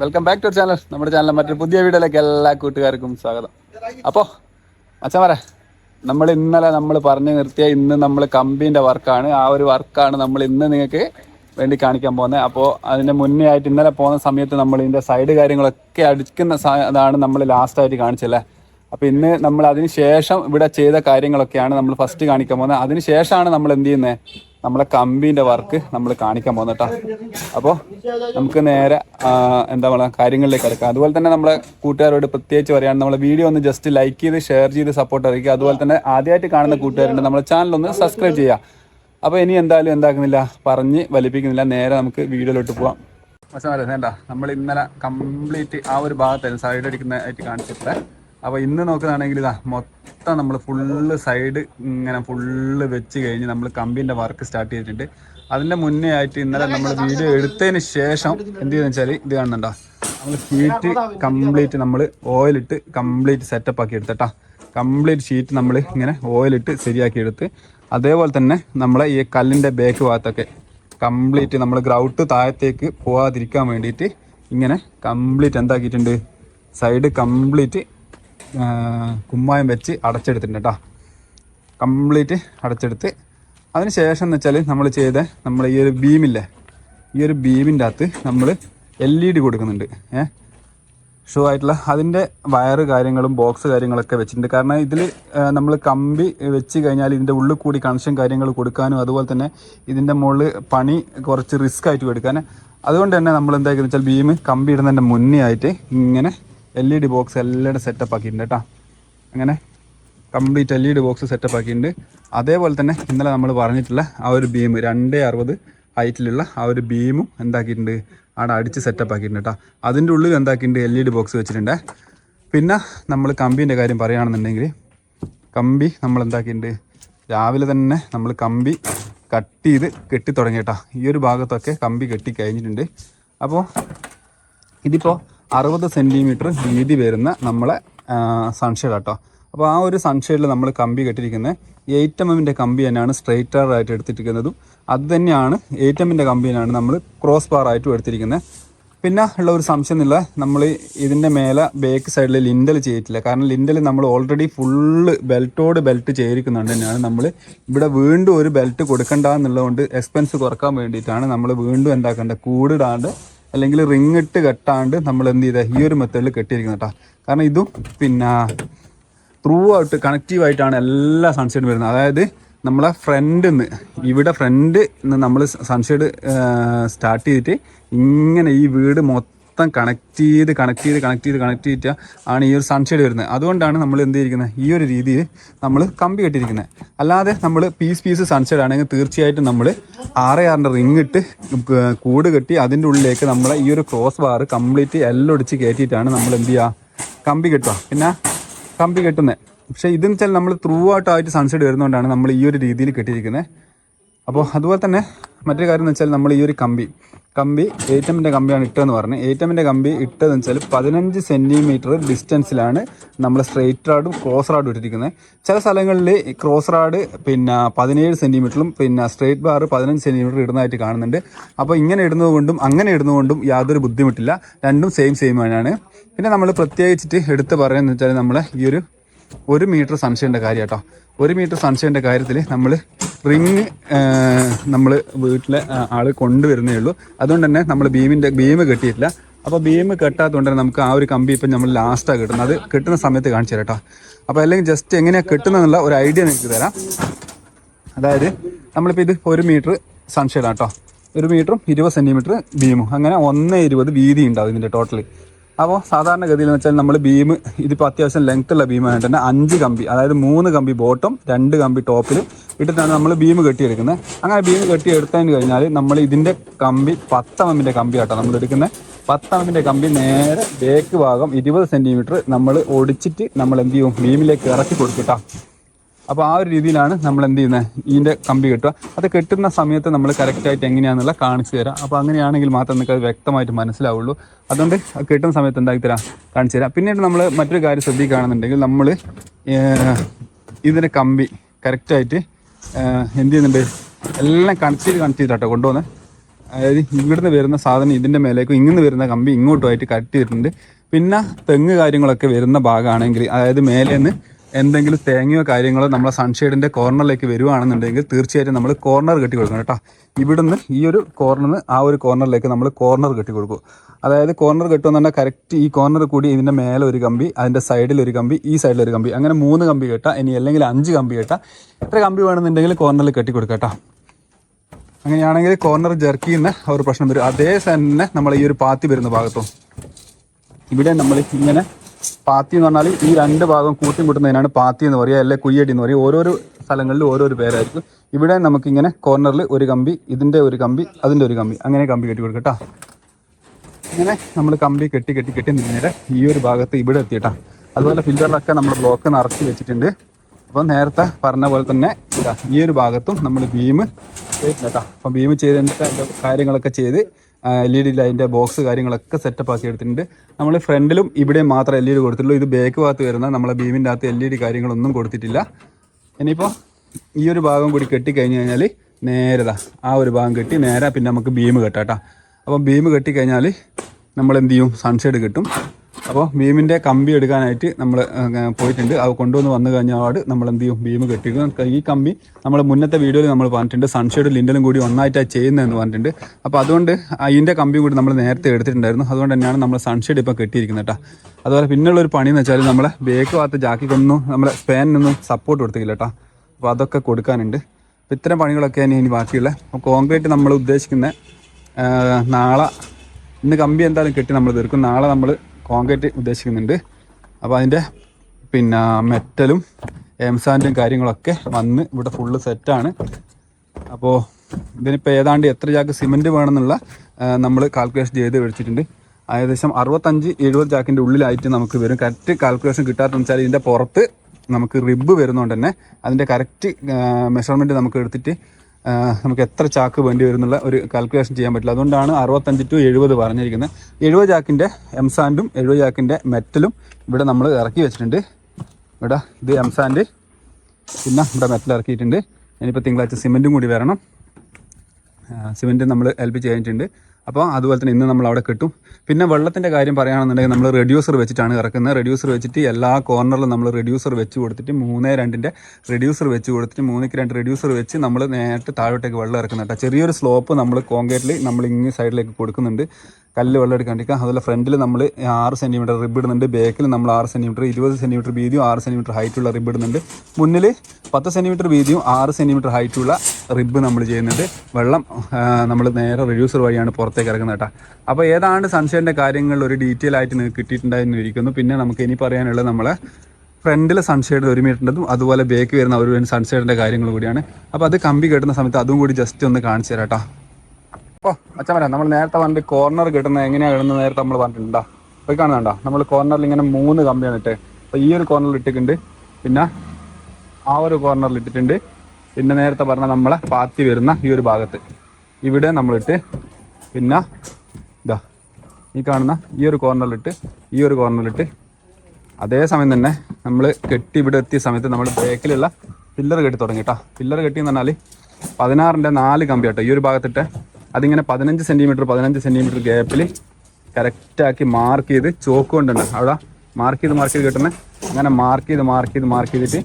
Welcome back to channel നമ്മുടെ ചാനലിലെ മറ്റൊരു പുതിയ വീഡിയോയിലേക്ക് എല്ലാ കൂട്ടുകാർക്കും സ്വാഗതം. അപ്പോൾ അച്ഛന്മാരെ നമ്മൾ ഇന്നലെ നമ്മൾ പറഞ്ഞു നിർത്തിയ ഇന്ന് നമ്മൾ കമ്പീന്റെ വർക്കാണ്. ആ ഒരു വർക്കാണ് നമ്മൾ ഇന്ന് നിങ്ങൾക്ക് വേണ്ടി കാണിക്കാൻ പോകുന്നത്. അപ്പോൾ അതിന്റെ മുന്നേ ആയിട്ട് ഇന്നലെ പോകുന്ന സമയത്ത് നമ്മൾ ഇതിന്റെ സൈഡ് കാര്യങ്ങളൊക്കെ അടിക്കുന്ന അതാണ് നമ്മൾ ലാസ്റ്റായിട്ട് കാണിച്ചല്ലേ അപ്പോൾ ഇന്ന് നമ്മൾ അതിന് ശേഷം ഇവിടെ ചെയ്ത കാര്യങ്ങളൊക്കെയാണ് നമ്മൾ ഫസ്റ്റ് കാണിക്കാൻ പോകുന്നത്. അതിന് ശേഷമാണ് നമ്മൾ എന്ത് ചെയ്യുന്നത് നമ്മളെ കമ്പീന്റെ വർക്ക് നമ്മൾ കാണിക്കാൻ പോകുന്നത് കേട്ടോ അപ്പോൾ നമുക്ക് നേരെ എന്താ പറയുക കാര്യങ്ങളിലേക്ക് കിടക്കാം. അതുപോലെ തന്നെ നമ്മളെ കൂട്ടുകാരോട് പ്രത്യേകിച്ച് പറയുകയാണ് നമ്മളെ വീഡിയോ ഒന്ന് ജസ്റ്റ് ലൈക്ക് ചെയ്ത് ഷെയർ ചെയ്ത് സപ്പോർട്ട് അറിയിക്കുക. അതുപോലെ തന്നെ ആദ്യമായിട്ട് കാണുന്ന കൂട്ടുകാരുണ്ട് നമ്മളെ ഒന്ന് സബ്സ്ക്രൈബ് ചെയ്യുക. അപ്പോൾ ഇനി എന്തായാലും എന്താക്കുന്നില്ല? പറഞ്ഞ് വലിപ്പിക്കുന്നില്ല. നേരെ നമുക്ക് വീഡിയോയിലോട്ട് പോവാം. പക്ഷേ വേണ്ട നമ്മൾ ഇന്നലെ കംപ്ലീറ്റ് ആ ഒരു ഭാഗത്തായിരുന്നു. സൈഡ് അടിക്കുന്ന ആയിട്ട് കാണിച്ചിട്ടില്ല അപ്പോൾ ഇന്ന് നോക്കുന്നതാണെങ്കിൽ ഇതാ മൊത്തം നമ്മൾ ഫുള്ള് സൈഡ് ഇങ്ങനെ ഫുള്ള് വെച്ച് കഴിഞ്ഞ് നമ്മൾ കമ്പിന്റെ വർക്ക് സ്റ്റാർട്ട് ചെയ്തിട്ടുണ്ട്. അതിന്റെ മുന്നേ ആയിട്ട് ഇന്നലെ നമ്മൾ വീഡിയോ എടുത്തതിന് ശേഷം എന്ത് ചെയ്യുന്ന വെച്ചാൽ ഇത് കാണുന്നുണ്ടോ? നമ്മൾ ഷീറ്റ് കംപ്ലീറ്റ് നമ്മൾ ഓയിലിട്ട് കംപ്ലീറ്റ് സെറ്റപ്പ് ആക്കി എടുത്തട്ടാ കംപ്ലീറ്റ് ഷീറ്റ് നമ്മൾ ഇങ്ങനെ ഓയിലിട്ട് ശരിയാക്കി എടുത്ത് അതേപോലെ തന്നെ നമ്മളെ ഈ കല്ലിന്റെ ബാക്ക് ഭാഗത്തൊക്കെ കംപ്ലീറ്റ് നമ്മൾ ഗ്രൗട്ട് താഴത്തേക്ക് പോകാതിരിക്കാൻ വേണ്ടിയിട്ട് ഇങ്ങനെ കംപ്ലീറ്റ് എന്താക്കിയിട്ടുണ്ട്? സൈഡ് കംപ്ലീറ്റ് കുമ്മായം വെച്ച് അടച്ചെടുത്തിട്ടുണ്ട് കേട്ടോ കംപ്ലീറ്റ് അടച്ചെടുത്ത്. അതിന് ശേഷം എന്ന് വെച്ചാൽ നമ്മൾ ചെയ്ത നമ്മൾ ഈ ഒരു ബീമില്ലേ? ഈ ഒരു ബീമിന്റെ അകത്ത് നമ്മൾ എൽ ഇ ഡി കൊടുക്കുന്നുണ്ട്. ഏഹ് ഷൂ ആയിട്ടുള്ള അതിന്റെ വയറ് കാര്യങ്ങളും ബോക്സ് കാര്യങ്ങളൊക്കെ വെച്ചിട്ടുണ്ട്. കാരണം ഇതിൽ നമ്മൾ കമ്പി വെച്ച് കഴിഞ്ഞാൽ ഇതിന്റെ ഉള്ളിൽ കൂടി കണക്ഷൻ കാര്യങ്ങൾ കൊടുക്കാനും അതുപോലെ തന്നെ ഇതിന്റെ മുകളിൽ പണി കുറച്ച് റിസ്ക് ആയിട്ട് എടുക്കാൻ അതുകൊണ്ട് തന്നെ നമ്മൾ എന്താ വെച്ചാൽ ബീം കമ്പി ഇടുന്നതിന്റെ മുന്നേ ആയിട്ട് ഇങ്ങനെ എൽ ഇ ഡി ബോക്സ് എല്ലാം സെറ്റപ്പ് ആക്കിയിട്ടുണ്ട് കേട്ടോ അങ്ങനെ complete L E D box setup ആക്കിയിട്ടുണ്ട്. അതേപോലെ തന്നെ ഇന്നലെ നമ്മൾ പറഞ്ഞിട്ടുള്ള ആ ഒരു ബീം രണ്ടേ അറുപത് ഹൈറ്റിലുള്ള ആ ഒരു ബീമും എന്താക്കിയിട്ടുണ്ട്? അവിടെ അടിച്ച് സെറ്റപ്പ് ആക്കിയിട്ടുണ്ട് കേട്ടോ അതിന്റെ ഉള്ളിൽ എന്താക്കിയിട്ടുണ്ട്? എൽ ഇ ഡി ബോക്സ് വെച്ചിട്ടുണ്ട്. പിന്നെ നമ്മൾ കമ്പീന്റെ കാര്യം പറയുകയാണെന്നുണ്ടെങ്കിൽ കമ്പി നമ്മൾ എന്താക്കിയിട്ടുണ്ട്? രാവിലെ തന്നെ നമ്മൾ കമ്പി കട്ട് ചെയ്ത് കെട്ടി തുടങ്ങി കേട്ടോ ഈ ഒരു ഭാഗത്തൊക്കെ കമ്പി കെട്ടി കഴിഞ്ഞിട്ടുണ്ട്. അപ്പോൾ ഇതിപ്പോൾ അറുപത് സെന്റിമീറ്റർ വീതി വരുന്ന നമ്മളെ സൺഷെയ്ഡ് കേട്ടോ അപ്പോൾ ആ ഒരു സൺഷെയ്ഡിൽ നമ്മൾ കമ്പി കെട്ടിയിരിക്കുന്നത് എയ്റ്റ് എം എമ്മിന്റെ കമ്പി തന്നെയാണ് സ്ട്രെയിറ്റർ ആയിട്ട് എടുത്തിരിക്കുന്നതും അത് തന്നെയാണ് എയ്റ്റ് എമ്മിന്റെ കമ്പി തന്നെയാണ് നമ്മൾ ക്രോസ് ബാർ ആയിട്ടും എടുത്തിരിക്കുന്നത് പിന്നെ ഉള്ള ഒരു സംശയം എന്നുള്ള നമ്മൾ ഇതിന്റെ മേലെ ബേക്ക് സൈഡിൽ ലിൻഡൽ ചെയ്തിട്ടില്ല. കാരണം ലിൻഡൽ നമ്മൾ ഓൾറെഡി ഫുള്ള് ബെൽറ്റോട് ബെൽറ്റ് ചെയ്തിരിക്കുന്നുണ്ട് തന്നെയാണ് നമ്മൾ ഇവിടെ വീണ്ടും ഒരു ബെൽറ്റ് കൊടുക്കണ്ട എന്നുള്ളതുകൊണ്ട് എക്സ്പെൻസ് കുറയ്ക്കാൻ വേണ്ടിയിട്ടാണ് നമ്മൾ വീണ്ടും എന്താക്കേണ്ടത് കൂടിടാണ്ട് അല്ലെങ്കിൽ റിങ് ഇട്ട് കെട്ടാണ്ട് നമ്മൾ എന്ത് ചെയ്ത? ഈ ഒരു മെത്തേഡിൽ കെട്ടിയിരിക്കുന്നത് കേട്ടോ. കാരണം ഇതും പിന്നെ ത്രൂ ഔട്ട് കണക്റ്റീവ് ആയിട്ടാണ് എല്ലാ സൺഷെയ്ഡും വരുന്നത്. അതായത് നമ്മളെ ഫ്രണ്ടിൽ നിന്ന് ഇവിടെ ഫ്രണ്ട് നിന്ന് നമ്മൾ സൺഷെയ്ഡ് സ്റ്റാർട്ട് ചെയ്തിട്ട് ഇങ്ങനെ ഈ വീട് മൊത്തം കണക്ട് ചെയ്ത് കണക്ട് ചെയ്ത് കണക്ട് ചെയ്ത് കണക്ട് ചെയ്തിട്ട് ആണ് ഈ ഒരു സൺഷെയ്ഡ് വരുന്നത്. അതുകൊണ്ടാണ് നമ്മൾ എന്ത് ചെയ്തിരിക്കുന്നത്? ഈ ഒരു രീതിയിൽ നമ്മൾ കമ്പി കെട്ടിയിരിക്കുന്നത്. അല്ലാതെ നമ്മൾ പീസ് പീസ് സൺഷെയ്ഡ് ആണെങ്കിൽ തീർച്ചയായിട്ടും നമ്മൾ ആറ് ആറിന്റെ റിങ് ഇട്ട് കൂട് കെട്ടി അതിന്റെ ഉള്ളിലേക്ക് നമ്മൾ ഈ ഒരു ക്രോസ് ബാർ കംപ്ലീറ്റ് എല്ലൊടിച്ച് കയറ്റിയിട്ടാണ് നമ്മൾ എന്ത് ചെയ്യുക? കമ്പി കെട്ടുക. പിന്നെ കമ്പി കെട്ടുന്നത്. പക്ഷേ ഇതെന്ന് വെച്ചാൽ നമ്മൾ ത്രൂ ആയിട്ട് സൺസെറ്റ് വരുന്നതുകൊണ്ടാണ് നമ്മൾ ഈ ഒരു രീതിയിൽ കെട്ടിയിരിക്കുന്നത്. അപ്പോൾ അതുപോലെ തന്നെ മറ്റൊരു കാര്യം എന്ന് വെച്ചാൽ നമ്മൾ ഈ ഒരു കമ്പി കമ്പി എയ്റ്റമിന്റെ കമ്പിയാണ് ഇട്ടതെന്ന് പറഞ്ഞത് എയ്റ്റമിന്റെ കമ്പി ഇട്ടതെന്ന് വെച്ചാൽ പതിനഞ്ച് സെന്റിമീറ്റർ ഡിസ്റ്റൻസിലാണ് നമ്മൾ സ്ട്രെയിറ്റ് റാഡും ക്രോസ് റാഡും ഇട്ടിരിക്കുന്നത്. ചില സ്ഥലങ്ങളിൽ ക്രോസ് റാഡ് പിന്നെ പതിനേഴ് സെന്റിമീറ്ററും പിന്നെ സ്ട്രെയിറ്റ് ബാർ പതിനഞ്ച് സെന്റിമീറ്റർ ഇടുന്നതായിട്ട് കാണുന്നുണ്ട്. അപ്പോൾ ഇങ്ങനെ ഇടുന്നതുകൊണ്ടും അങ്ങനെ ഇടുന്നതുകൊണ്ടും യാതൊരു ബുദ്ധിമുട്ടില്ല. രണ്ടും സെയിം സെയിം തന്നെയാണ് പിന്നെ നമ്മൾ പ്രത്യേകിച്ചിട്ട് എടുത്ത് പറയുന്നത് വെച്ചാൽ നമ്മൾ ഈ ഒരു ഒരു മീറ്റർ സൺഷൈന്റെ കാര്യം കേട്ടോ ഒരു മീറ്റർ സൺഷൈന്റെ കാര്യത്തിൽ നമ്മൾ റിങ് നമ്മൾ വീട്ടിലെ ആൾ കൊണ്ടുവരുന്നേ ഉള്ളൂ. അതുകൊണ്ട് തന്നെ നമ്മൾ ബീമിന്റെ ബീം കെട്ടിയിട്ടില്ല. അപ്പോൾ ബീം കെട്ടാത്തതുകൊണ്ട് തന്നെ നമുക്ക് ആ ഒരു കമ്പി ഇപ്പം നമ്മൾ ലാസ്റ്റാണ് കിട്ടുന്നത്. അത് കിട്ടുന്ന സമയത്ത് കാണിച്ചു തരാം കേട്ടോ. അപ്പോൾ അല്ലെങ്കിൽ ജസ്റ്റ് എങ്ങനെയാണ് കിട്ടുന്നതെന്നുള്ള ഒരു ഐഡിയ നിങ്ങൾക്ക് തരാം. അതായത് നമ്മളിപ്പോൾ ഇത് ഒരു മീറ്റർ സൺഷെയ്ഡാണ് കേട്ടോ. ഒരു മീറ്ററും ഇരുപത് സെന്റിമീറ്റർ ബീമും അങ്ങനെ ഒന്ന് ഇരുപത് വീതി ഉണ്ടാവും ഇതിന്റെ ടോട്ടൽ അപ്പോൾ സാധാരണഗതിയിൽ എന്ന് വെച്ചാൽ നമ്മൾ ബീം ഇതിപ്പോൾ അത്യാവശ്യം ലെങ്ത് ഉള്ള ബീമായിട്ട് തന്നെ അഞ്ച് കമ്പി അതായത് മൂന്ന് കമ്പി ബോട്ടം രണ്ട് കമ്പി ടോപ്പിൽ ഇട്ടിട്ടാണ് നമ്മൾ ബീം കെട്ടിയെടുക്കുന്നത്. അങ്ങനെ ബീം കെട്ടിയെടുത്തതിന് കഴിഞ്ഞാൽ നമ്മൾ ഇതിന്റെ കമ്പി പത്ത് എമ്മിന്റെ കമ്പി ആട്ടോ നമ്മൾ എടുക്കുന്നത്. പത്ത് എമ്മിന്റെ കമ്പി നേരെ ബേക്ക് ഭാഗം ഇരുപത് സെന്റിമീറ്റർ നമ്മൾ ഒടിച്ചിട്ട് നമ്മൾ എന്ത് ചെയ്യും? ബീമിലേക്ക് ഇറക്കി കൊടുക്കട്ടോ അപ്പോൾ ആ ഒരു രീതിയിലാണ് നമ്മൾ എന്ത് ചെയ്യുന്നത് ഇതിന്റെ കമ്പി കെട്ടുക. അത് കെട്ടുന്ന സമയത്ത് നമ്മൾ കറക്റ്റായിട്ട് എങ്ങനെയാണെന്നുള്ള കാണിച്ചു തരാം. അപ്പോൾ അങ്ങനെയാണെങ്കിൽ മാത്രം നിങ്ങൾക്ക് അത് വ്യക്തമായിട്ട് മനസ്സിലാവുള്ളൂ. അതുകൊണ്ട് അത് കെട്ടുന്ന സമയത്ത് എന്താക്കി തരാം? കാണിച്ചു തരാം. പിന്നീട് നമ്മൾ മറ്റൊരു കാര്യം ശ്രദ്ധിക്കുകയാണെന്നുണ്ടെങ്കിൽ നമ്മൾ ഇതിന്റെ കമ്പി കറക്റ്റായിട്ട് എന്ത് ചെയ്യുന്നുണ്ട്? എല്ലാം കണക്ട് ചെയ്ത് കണക്ട് ചെയ്തിട്ടോ കൊണ്ടുവന്ന് അതായത് ഇവിടുന്ന് വരുന്ന സാധനം ഇതിന്റെ മേലേക്കും ഇങ്ങനെ വരുന്ന കമ്പി ഇങ്ങോട്ടുമായിട്ട് കട്ട് ചെയ്തിട്ടുണ്ട്. പിന്നെ തെങ്ങ് കാര്യങ്ങളൊക്കെ വരുന്ന ഭാഗമാണെങ്കിൽ അതായത് മേലേന്ന് എന്തെങ്കിലും തേങ്ങയോ കാര്യങ്ങളോ നമ്മളെ സൺഷെയ്ഡിന്റെ കോർണറിലേക്ക് വരുവാണെന്നുണ്ടെങ്കിൽ തീർച്ചയായിട്ടും നമ്മൾ കോർണർ കെട്ടി കൊടുക്കണം കേട്ടോ. ഇവിടുന്ന് ഈ ഒരു കോർണറിന് ആ ഒരു കോർണറിലേക്ക് നമ്മൾ കോർണർ കെട്ടി കൊടുക്കും അതായത് കോർണർ കെട്ടുമെന്ന് പറഞ്ഞാൽ കറക്റ്റ് ഈ കോർണർ കൂടി ഇതിന്റെ മേലെ ഒരു കമ്പി അതിന്റെ സൈഡിൽ ഒരു കമ്പി ഈ സൈഡിൽ ഒരു കമ്പി. അങ്ങനെ മൂന്ന് കമ്പി കെട്ടാം ഇനി അല്ലെങ്കിൽ അഞ്ച് കമ്പി കെട്ടാം. എത്ര കമ്പി വേണമെന്നുണ്ടെങ്കിൽ കോർണറിൽ കെട്ടി. കൊടുക്കാം അങ്ങനെയാണെങ്കിൽ കോർണർ ജെർക്കി എന്ന ഒരു പ്രശ്നം വരും. അതേ തന്നെ നമ്മൾ ഈ ഒരു പാത്തി വരുന്ന ഭാഗത്തും. ഇവിടെ നമ്മൾ ഇങ്ങനെ പാത്തി എന്ന് പറഞ്ഞാൽ ഈ രണ്ട് ഭാഗം കൂട്ടിമുട്ടുന്നതിനാണ് പാത്തി എന്ന് പറയുക അല്ലെ കുയ്യടി എന്ന് പറയുക. ഓരോരോ സ്ഥലങ്ങളിൽ ഓരോരോ പേരായിരിക്കും. ഇവിടെ നമുക്കിങ്ങനെ കോർണറിൽ ഒരു കമ്പി ഇതിന്റെ ഒരു കമ്പി അതിന്റെ ഒരു കമ്പി. അങ്ങനെ കമ്പി കെട്ടി കൊടുക്കുക കേട്ടോ ഇങ്ങനെ നമ്മൾ കമ്പി കെട്ടി കെട്ടി കെട്ടി നേരെ ഈ ഒരു ഭാഗത്ത് ഇവിടെ എത്തിയിട്ടാ അതുപോലെ ഫില്ലറിലൊക്കെ നമ്മൾ ബ്ലോക്ക് നിറച്ച് വെച്ചിട്ടുണ്ട്. അപ്പം നേരത്തെ പറഞ്ഞ പോലെ തന്നെ ഈ ഒരു ഭാഗത്തും നമ്മൾ ബീം കേട്ടോ അപ്പം ബീം ചെയ്തിട്ട് കാര്യങ്ങളൊക്കെ ചെയ്ത് എൽ ഇ ഡി ലൈന്റെ ബോക്സ് കാര്യങ്ങളൊക്കെ സെറ്റപ്പ് ആക്കി എടുത്തിട്ടുണ്ട്. നമ്മൾ ഫ്രണ്ടിലും ഇവിടെ മാത്രം എൽ ഇ ഡി കൊടുത്തിട്ടുള്ളൂ. ഇത് ബാക്ക് ഭാഗത്ത് വരുന്ന നമ്മളെ ബീമിന്റെ അകത്ത് എൽ ഇ ഡി കാര്യങ്ങളൊന്നും കൊടുത്തിട്ടില്ല. ഇനിയിപ്പോൾ ഈ ഒരു ഭാഗം കൂടി കെട്ടി കഴിഞ്ഞ് കഴിഞ്ഞാൽ നേരതാ ആ ഒരു ഭാഗം കെട്ടി നേരെ പിന്നെ നമുക്ക് ബീം കെട്ടാം കേട്ടോ അപ്പം ബീം കെട്ടിക്കഴിഞ്ഞാൽ നമ്മൾ എന്ത് ചെയ്യും? സൺഷെയ്ഡ് കിട്ടും. അപ്പോൾ ബീമിന്റെ കമ്പി എടുക്കാനായിട്ട് നമ്മൾ പോയിട്ടുണ്ട്. അത് കൊണ്ടുവന്ന് വന്നു കഴിഞ്ഞാൽ നമ്മൾ എന്ത് ചെയ്യും ബീം കെട്ടിക്കും ഈ കമ്പി നമ്മൾ മുന്നത്തെ വീഡിയോയിൽ നമ്മൾ പറഞ്ഞിട്ടുണ്ട്. സൺഷെയ്ഡ് ലിൻഡലും കൂടി ഒന്നായിട്ടാണ് ചെയ്യുന്നതെന്ന് പറഞ്ഞിട്ടുണ്ട്. അപ്പോൾ അതുകൊണ്ട് അതിന്റെ കമ്പി കൂടി നമ്മൾ നേരത്തെ എടുത്തിട്ടുണ്ടായിരുന്നു. അതുകൊണ്ട് തന്നെയാണ് നമ്മൾ സൺഷെയ്ഡ് ഇപ്പോൾ കെട്ടിയിരിക്കുന്നത് കേട്ടോ. അതുപോലെ പിന്നെയുള്ള ഒരു പണി എന്ന് വെച്ചാൽ നമ്മളെ ബേക്ക് ഭാഗത്ത് ജാക്കിക്കൊന്നും നമ്മളെ സ്പാനിനൊന്നും സപ്പോർട്ട് കൊടുത്തില്ല കേട്ടോ. അപ്പോൾ അതൊക്കെ കൊടുക്കാനുണ്ട്. അപ്പോൾ ഇത്തരം പണികളൊക്കെ ഇനി ബാക്കിയുള്ള. അപ്പോൾ കോൺക്രീറ്റ് നമ്മൾ ഉദ്ദേശിക്കുന്ന നാളെ ഇന്ന് കമ്പി എന്തായാലും കെട്ടി നമ്മൾ തീർക്കും. നാളെ നമ്മൾ കോൺക്രീറ്റ് ഉദ്ദേശിക്കുന്നുണ്ട്. അപ്പോൾ അതിന്റെ പിന്നെ മെറ്റലും എംസാൻഡും കാര്യങ്ങളൊക്കെ വന്ന് ഇവിടെ ഫുള്ള് സെറ്റാണ് അപ്പോൾ ഇതിനിപ്പോൾ ഏതാണ്ട് എത്ര ചാക്ക് സിമെന്റ് വേണമെന്നുള്ള നമ്മൾ കാൽക്കുലേഷൻ ചെയ്ത് വെച്ചിട്ടുണ്ട്. ഏകദേശം അറുപത്തഞ്ച് എഴുപത് ചാക്കിന്റെ ഉള്ളിലായിട്ട് നമുക്ക് വരും. കറക്റ്റ് കാൽക്കുലേഷൻ കിട്ടാത്തെന്ന് വെച്ചാൽ ഇതിന്റെ പുറത്ത് നമുക്ക് റിബ് വരുന്നതുകൊണ്ട് തന്നെ അതിന്റെ കറക്റ്റ് മെഷർമെന്റ് നമുക്ക് എടുത്തിട്ട് നമുക്ക് എത്ര ചാക്ക് വേണ്ടി വരുന്നുള്ള ഒരു കാൽക്കുലേഷൻ ചെയ്യാൻ പറ്റില്ല. അതുകൊണ്ടാണ് അറുപത്തഞ്ച് ടു എഴുപത് പറഞ്ഞിരിക്കുന്നത്. എഴുപത് ചാക്കിന്റെ എംസാൻഡും എഴുപത് ചാക്കിന്റെ മെറ്റലും ഇവിടെ നമ്മൾ ഇറക്കി വെച്ചിട്ടുണ്ട്. ഇവിടെ ഇത് എംസാൻഡ് പിന്നെ ഇവിടെ മെറ്റൽ ഇറക്കിയിട്ടുണ്ട്. ഇനിയിപ്പോൾ തിങ്കളാഴ്ച സിമെന്റും കൂടി വരണം. സിമെന്റ് നമ്മൾ ഏൽപ്പിച്ച് കഴിഞ്ഞിട്ടുണ്ട്. അപ്പോൾ അതുപോലെ തന്നെ ഇന്ന് നമ്മൾ അവിടെ കിട്ടും. പിന്നെ വെള്ളത്തിന്റെ കാര്യം പറയുകയാണെന്നുണ്ടെങ്കിൽ നമ്മൾ റെഡ്യൂസർ വെച്ചിട്ടാണ് ഇറക്കുന്നത്. റെഡ്യൂസർ വെച്ചിട്ട് എല്ലാ കോർണറിലും നമ്മൾ റെഡ്യൂസർ വെച്ച് കൊടുത്തിട്ട് മൂന്നേ രണ്ടിന്റെ റെഡ്യൂസർ വെച്ച് കൊടുത്തിട്ട് മൂന്നിക്ക് രണ്ട് റെഡ്യൂസർ വെച്ച് നമ്മൾ നേരിട്ട് താഴോട്ടേക്ക് വെള്ളം ഇറക്കുന്നുണ്ട് ചെറിയൊരു സ്ലോപ്പ് നമ്മൾ കോൺക്രീറ്റിൽ നമ്മൾ ഇങ്ങ് സൈഡിലേക്ക് കൊടുക്കുന്നുണ്ട്. കല്ല് വെള്ളം എടുക്കാൻ അതുപോലെ ഫ്രണ്ടിൽ നമ്മൾ ആറ് സെന്റിമീറ്റർ റിബ് ഇടുന്നുണ്ട്. ബാക്കിൽ നമ്മൾ ആറ് സെന്റിമീറ്റർ ഇരുപത് സെന്റിമീറ്റർ വീതിയും ആറ് സെന്റിമീറ്റർ ഹൈറ്റുള്ള റിബ് ഇടുന്നുണ്ട്. മുന്നിൽ പത്ത് സെന്റിമീറ്റർ വീതിയും ആറ് സെന്റിമീറ്റർ ഹൈറ്റുള്ള റിബ് നമ്മൾ ചെയ്യുന്നുണ്ട്. വെള്ളം നമ്മൾ നേരെ റിഡ്യൂസർ വഴിയാണ് പുറത്തേക്ക് ഇറക്കുന്നത് കേട്ടോ. അപ്പോൾ ഏതാണ്ട് സൺഷൈന്റെ കാര്യങ്ങളിൽ ഒരു ഡീറ്റെയിൽ ആയിട്ട് നിങ്ങൾക്ക് കിട്ടിയിട്ടുണ്ടായിരുന്നു ഇരിക്കുന്നു. പിന്നെ നമുക്ക് ഇനി പറയാനുള്ളത് നമ്മളെ ഫ്രണ്ടിൽ സൺഷെയ്ഡ് ഒരു മീറ്ററിന്റെതും അതുപോലെ ബേക്ക് വരുന്ന ഒരു സൺഷെയ്ഡിന്റെ കാര്യങ്ങൾ കൂടിയാണ്. അപ്പോൾ അത് കമ്പി കെട്ടുന്ന സമയത്ത് അതും കൂടി ജസ്റ്റ് ഒന്ന് കാണിച്ചു തരാം കേട്ടോ. ഓ അച്ഛൻ നമ്മൾ നേരത്തെ പറഞ്ഞിട്ട് കോർണർ കിട്ടുന്നത് എങ്ങനെയാ ഇടുന്നത് നേരത്തെ നമ്മൾ പറഞ്ഞിട്ടുണ്ടോ പോയി കാണുന്നുണ്ടോ നമ്മൾ കോർണറിൽ ഇങ്ങനെ മൂന്ന് കമ്പിയാണ് ഇട്ട് അപ്പോൾ ഈ ഒരു കോർണറിൽ ഇട്ടിട്ടുണ്ട്. പിന്നെ ആ ഒരു കോർണറിൽ ഇട്ടിട്ടുണ്ട്. പിന്നെ നേരത്തെ പറഞ്ഞ നമ്മളെ പാത്തി വരുന്ന ഈ ഒരു ഭാഗത്ത്. ഇവിടെ നമ്മളിട്ട് പിന്നെ ഇതാ ഈ കാണുന്ന ഈ ഒരു കോർണറിലിട്ട് ഈ ഒരു കോർണറിലിട്ട് അതേ സമയം തന്നെ നമ്മൾ കെട്ടി ഇവിടെ എത്തിയ സമയത്ത് നമ്മൾ ബേക്കിലുള്ള പില്ലർ കെട്ടി തുടങ്ങി കേട്ടോ പില്ലർ കെട്ടി എന്ന് പറഞ്ഞാൽ പതിനാറിന്റെ നാല് കമ്പി കേട്ടോ ഈ ഒരു ഭാഗത്തിട്ട്. അതിങ്ങനെ പതിനഞ്ച് സെന്റിമീറ്റർ പതിനഞ്ച് സെന്റിമീറ്റർ ഗ്യാപ്പിൽ കറക്റ്റാക്കി മാർക്ക് ചെയ്ത് ചോക്ക് കൊണ്ടുണ്ട് അവിടെ മാർക്ക് ചെയ്ത് മാർക്ക് ചെയ്ത് കിട്ടുന്നത് അങ്ങനെ മാർക്ക് ചെയ്ത് മാർക്ക് ചെയ്ത് മാർക്ക് ചെയ്തിട്ട്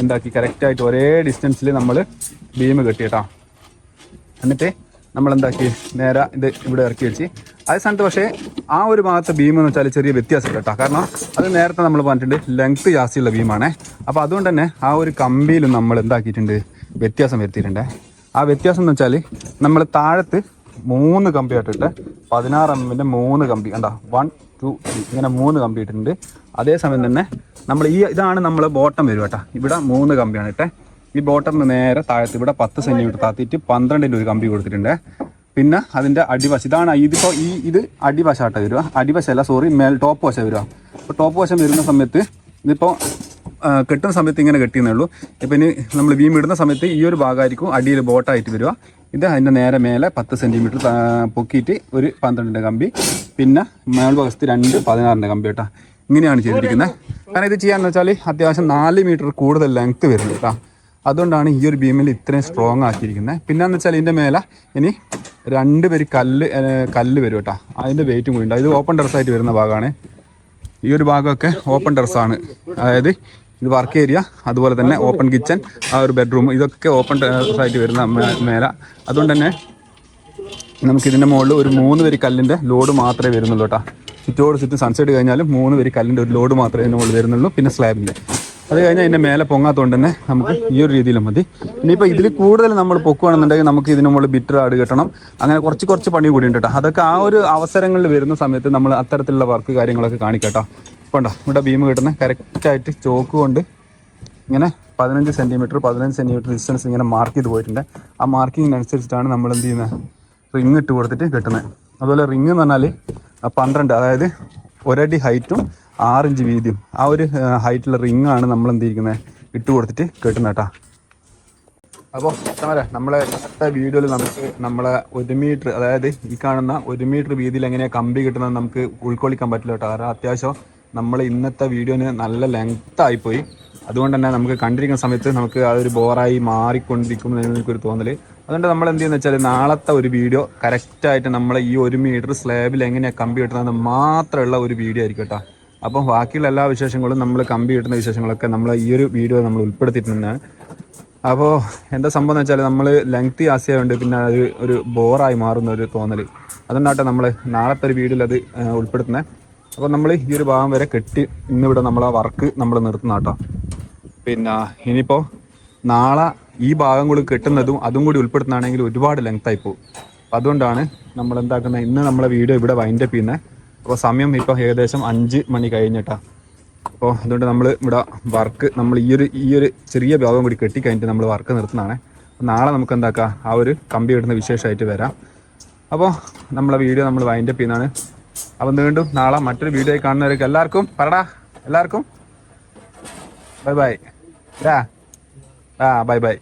എന്താക്കി? കറക്റ്റായിട്ട് ഒരേ ഡിസ്റ്റൻസിൽ നമ്മൾ ബീം കെട്ടി എന്നിട്ട് നമ്മൾ എന്താക്കി? നേരെ ഇത് ഇവിടെ ഇറക്കി വെച്ച്. അതേ സ്ഥാനത്ത് പക്ഷേ ആ ഒരു ഭാഗത്തെ ബീം എന്ന് വെച്ചാൽ ചെറിയ വ്യത്യാസം കേട്ടോ. കാരണം അത് നേരത്തെ നമ്മൾ പറഞ്ഞിട്ടുണ്ട് ലെങ്ത് ജാസ്തിയുള്ള ബീമാണേ അപ്പോൾ അതുകൊണ്ട് തന്നെ ആ ഒരു കമ്പിയിലും നമ്മൾ എന്താക്കിയിട്ടുണ്ട്? വ്യത്യാസം വരുത്തിയിട്ടുണ്ട്. ആ വ്യത്യാസം എന്ന് വെച്ചാൽ നമ്മൾ താഴത്ത് മൂന്ന് കമ്പി ഇട്ടിട്ട് പതിനാറ് എം എമ്മിന്റെ മൂന്ന് കമ്പി കണ്ടോ? വൺ ടു ത്രീ ഇങ്ങനെ മൂന്ന് കമ്പി ഇട്ടിട്ടുണ്ട് അതേസമയം തന്നെ നമ്മൾ ഈ ഇതാണ് നമ്മൾ ബോട്ടം വരും കേട്ടോ. ഇവിടെ മൂന്ന് കമ്പിയാണ് ഇട്ടേ. ഈ ബോട്ടറിന് നേരെ താഴത്ത് ഇവിടെ പത്ത് സെന്റിമീറ്റർ താത്തിയിട്ട് പന്ത്രണ്ടിന്റെ ഒരു കമ്പി കൊടുത്തിട്ടുണ്ട്. പിന്നെ അതിന്റെ അടിവശം ഇതാണ് ഇതിപ്പോൾ ഈ ഇത് അടിവശമായിട്ട് വരിക. അടിവശമല്ല സോറി മേൽ ടോപ്പ് വശം വരിക. അപ്പോൾ ടോപ്പ് വശം വരുന്ന സമയത്ത് ഇതിപ്പോൾ കെട്ടുന്ന സമയത്ത് ഇങ്ങനെ കെട്ടിയെന്നേ ഉള്ളൂ. ഇപ്പം ഇനി നമ്മൾ വീം ഇടുന്ന സമയത്ത് ഈ ഒരു ഭാഗമായിരിക്കും അടിയിൽ ബോട്ടായിട്ട് വരിക. ഇത് അതിന്റെ നേരെ മേലെ പത്ത് സെന്റിമീറ്റർ പൊക്കിയിട്ട് ഒരു പന്ത്രണ്ടിന്റെ കമ്പി പിന്നെ മേൽഭാഗത്ത് രണ്ട് പതിനാറിന്റെ കമ്പി കേട്ടോ. ഇങ്ങനെയാണ് ചെയ്തിരിക്കുന്നത്. കാരണം ഇത് ചെയ്യാന്ന് വെച്ചാൽ അത്യാവശ്യം നാല് മീറ്റർ കൂടുതൽ ലെങ്ത്ത് വരുന്നത് കേട്ടോ. അതുകൊണ്ടാണ് ഈ ഒരു ബീമിൽ ഇത്രയും സ്ട്രോങ് ആക്കിയിരിക്കുന്നത്. പിന്നെന്ന് വെച്ചാൽ ഇതിന്റെ മേലെ ഇനി രണ്ട് പേര് കല്ല് കല്ല് വരും കേട്ടോ. അതിന്റെ വെയിറ്റും കൂടി ഉണ്ട്. ഇത് ഓപ്പൺ ഡ്രസ്സായിട്ട് വരുന്ന ഭാഗമാണ്. ഈ ഒരു ഭാഗമൊക്കെ ഓപ്പൺ ഡ്രസ്സാണ് അതായത് ഇത് വർക്ക് ഏരിയ അതുപോലെ തന്നെ ഓപ്പൺ കിച്ചൺ ആ ഒരു ബെഡ്റൂം ഇതൊക്കെ ഓപ്പൺ ആയിട്ട് വരുന്ന മേല. അതുകൊണ്ട് തന്നെ നമുക്ക് ഇതിന്റെ മുകളിൽ ഒരു മൂന്ന് വരി കല്ലിന്റെ ലോഡ് മാത്രമേ വരുന്നുള്ളൂ കേട്ടോ. ചുറ്റോട് ചുറ്റും സൺസെറ്റ് കഴിഞ്ഞാലും മൂന്ന് വരി കല്ലിന്റെ ഒരു ലോഡ് മാത്രമേ ഇതിന്റെ മുകളിൽ വരുന്നുള്ളൂ പിന്നെ സ്ലാബിന്റെ അത് കഴിഞ്ഞാൽ ഇതിന്റെ മേലെ പൊങ്ങാത്തതുകൊണ്ട് തന്നെ നമുക്ക് ഈ ഒരു രീതിയിൽ മതി. ഇനിയിപ്പോൾ ഇതിൽ കൂടുതൽ നമ്മൾ പൊക്കുകയാണെന്നുണ്ടെങ്കിൽ നമുക്ക് ഇതിന് മുകളിൽ ബിറ്റർ ആട് കെട്ടണം. അങ്ങനെ കുറച്ച് കുറച്ച് പണി കൂടി ഉണ്ട് കേട്ടോ. അതൊക്കെ ആ ഒരു അവസരങ്ങളിൽ വരുന്ന സമയത്ത് നമ്മൾ അത്തരത്തിലുള്ള വർക്ക് കാര്യങ്ങളൊക്കെ കാണിക്കട്ടോ ഉണ്ടോ ഇവിടെ ബീം കിട്ടുന്ന കറക്റ്റായിട്ട് ചോക്ക് കൊണ്ട് ഇങ്ങനെ പതിനഞ്ച് സെന്റിമീറ്റർ പതിനഞ്ച് സെന്റിമീറ്റർ ഡിസ്റ്റൻസ് ഇങ്ങനെ മാർക്ക് ചെയ്ത് പോയിട്ടുണ്ട്. ആ മാർക്കിങ്ങിനനുസരിച്ചിട്ടാണ് നമ്മൾ എന്ത് ചെയ്യുന്നത് റിങ് ഇട്ട് കൊടുത്തിട്ട് കിട്ടുന്നത് അതുപോലെ റിങ് എന്ന് പറഞ്ഞാൽ പന്ത്രണ്ട് അതായത് ഒരടി ഹൈറ്റും ആറിഞ്ച് വീതിയും ആ ഒരു ഹൈറ്റുള്ള റിങ് ആണ് നമ്മൾ എന്ത് ചെയ്യുന്നത് ഇട്ട് കൊടുത്തിട്ട് കെട്ടുന്നത് കേട്ടോ അപ്പോൾ സമര നമ്മളെ ഇന്നത്തെ വീഡിയോയിൽ നമുക്ക് നമ്മളെ ഒരു മീറ്റർ അതായത് ഈ കാണുന്ന ഒരു മീറ്റർ വീതിയിൽ എങ്ങനെയാണ് കമ്പി കിട്ടുന്നത് നമുക്ക് ഉൾക്കൊള്ളിക്കാൻ പറ്റില്ല കേട്ടോ കാരണം അത്യാവശ്യം നമ്മൾ ഇന്നത്തെ വീഡിയോന് നല്ല ലെങ്ത് ആയിപ്പോയി അതുകൊണ്ട് തന്നെ നമുക്ക് കണ്ടിരിക്കുന്ന സമയത്ത് നമുക്ക് ഒരു ബോറായി മാറിക്കൊണ്ടിരിക്കും എനിക്കൊരു തോന്നൽ അതുകൊണ്ട് നമ്മൾ എന്ത് ചെയ്യുന്നത് വെച്ചാൽ നാളത്തെ ഒരു വീഡിയോ കറക്റ്റായിട്ട് നമ്മൾ ഈ ഒരു മീറ്റർ സ്ലാബിൽ എങ്ങനെയാണ് കമ്പി കിട്ടുന്നത് മാത്രമുള്ള ഒരു വീഡിയോ ആയിരിക്കും കേട്ടോ. അപ്പം ബാക്കിയുള്ള എല്ലാ വിശേഷങ്ങളും നമ്മൾ കമ്പി കിട്ടുന്ന വിശേഷങ്ങളൊക്കെ നമ്മൾ ഈ ഒരു വീഡിയോ നമ്മൾ ഉൾപ്പെടുത്തിയിട്ടുണ്ട്. അപ്പോൾ എന്താ സംഭവം എന്ന് വെച്ചാൽ നമ്മൾ ലെങ്തി ആശയമുണ്ട് പിന്നെ അത് ഒരു ബോറായി മാറുന്ന ഒരു തോന്നൽ അതുകൊണ്ടാട്ടെ നമ്മൾ നാളത്തെ ഒരു വീഡിയോയിൽ അത് ഉൾപ്പെടുത്തുന്നത് അപ്പോൾ നമ്മൾ ഈ ഒരു ഭാഗം വരെ കെട്ടി ഇന്നിവിടെ നമ്മൾ ആ വർക്ക് നമ്മൾ നിർത്തുന്ന കേട്ടോ പിന്നെ ഇനിയിപ്പോൾ നാളെ ഈ ഭാഗം കൂടി കെട്ടുന്നതും അതും കൂടി ഉൾപ്പെടുത്തുന്നതാണെങ്കിൽ ഒരുപാട് ലെങ്ത് ആയി പോകും. അതുകൊണ്ടാണ് നമ്മൾ എന്താക്കുന്നത് ഇന്ന് നമ്മളെ വീഡിയോ ഇവിടെ വൈൻഡപ്പ് ചെയ്യുന്നത് അപ്പോൾ സമയം ഇപ്പോൾ ഏകദേശം അഞ്ച് മണി കഴിഞ്ഞിട്ടാ. അപ്പോൾ അതുകൊണ്ട് നമ്മൾ ഇവിടെ വർക്ക് നമ്മൾ ഈ ഒരു ഈ ഒരു ചെറിയ ഭാഗം കൂടി കെട്ടി കഴിഞ്ഞിട്ട് നമ്മൾ വർക്ക് നിർത്തുന്നതാണ്. നാളെ നമുക്ക് എന്താക്കാം ആ ഒരു കമ്പി ഇടുന്ന വിശേഷമായിട്ട് വരാം. അപ്പോൾ നമ്മളെ വീഡിയോ നമ്മൾ വൈൻഡപ്പ് ചെയ്യുന്നതാണ്. അപ്പോൾ വീണ്ടും നാളെ മറ്റൊരു വീഡിയോ കാണുന്നവർക്ക് എല്ലാവർക്കും പറടാ എല്ലാവർക്കും. Bye bye. ആ ബൈ ബൈ.